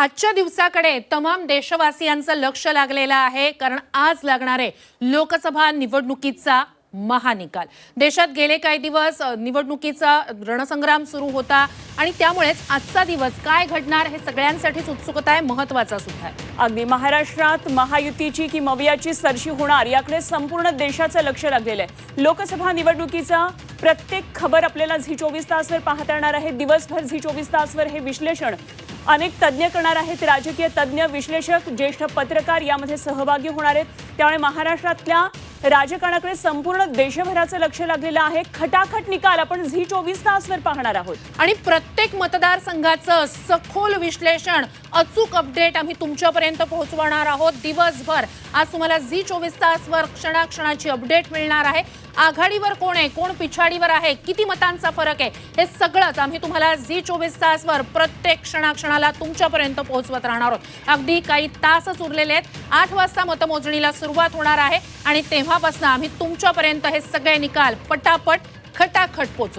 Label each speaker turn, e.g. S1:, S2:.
S1: आजच्या दिवसाकडे तमाम देशवासियांचं लक्ष लागलेलं आहे कारण आज लागणारे लोकसभा निवडणुकीचा महानिकाल. देशात गेले काही दिवस निवडणुकीचा रणसंग्राम सुरू होता आणि त्यामुळेच आजचा दिवस काय घडणार हे सगळ्यांसाठीच उत्सुकता आहे महत्त्वाचा सुद्धा आहे.
S2: अगदी महाराष्ट्रात महायुतीची की मवियाची सरशी होणार याकडे संपूर्ण देशाचं लक्ष लागलेलं आहे. लोकसभा निवडणुकीचा प्रत्येक खबर आपल्याला झी चोवीस तासवर पाहता येणार आहे. दिवसभर झी चोवीस तासवर हे विश्लेषण अनेक तज्ज्ञ करणार आहेत. राजकीय तज्ज्ञ विश्लेषक ज्येष्ठ पत्रकार यामध्ये सहभागी होणार आहेत. त्यामुळे महाराष्ट्रातल्या राजकारणाकडे संपूर्ण देशभराचं लक्ष लागलेलं आहे. खटाखट निकाल आपण झी चोवीस तासवर पाहणार आहोत.
S1: आणि प्रत्येक मतदारसंघाचं सखोल विश्लेषण अचूक अपडेट आम्ही तुमच्यापर्यंत पोहोचवणार आहोत. दिवसभर आज तुम्हाला झी चोवीस तासवर क्षणाक्षणाची अपडेट मिळणार आहे. आघाडीवर कोण आहे? कोण पिछाडीवर आहे? किती मतांचा फरक आहे? हे सगळंच आम्ही तुम्हाला झी चोवीस तासवर प्रत्येक क्षणाक्षणाला तुमच्यापर्यंत पोहोचवत राहणार आहोत. अगदी काही तासच उरलेले आहेत. आठ वाजता मतमोजणीला सुरुवात होणार आहे आणि तेव्हापासून आम्ही तुमच्यापर्यंत हे सगळे निकाल पटापट खटाखट पोचवू.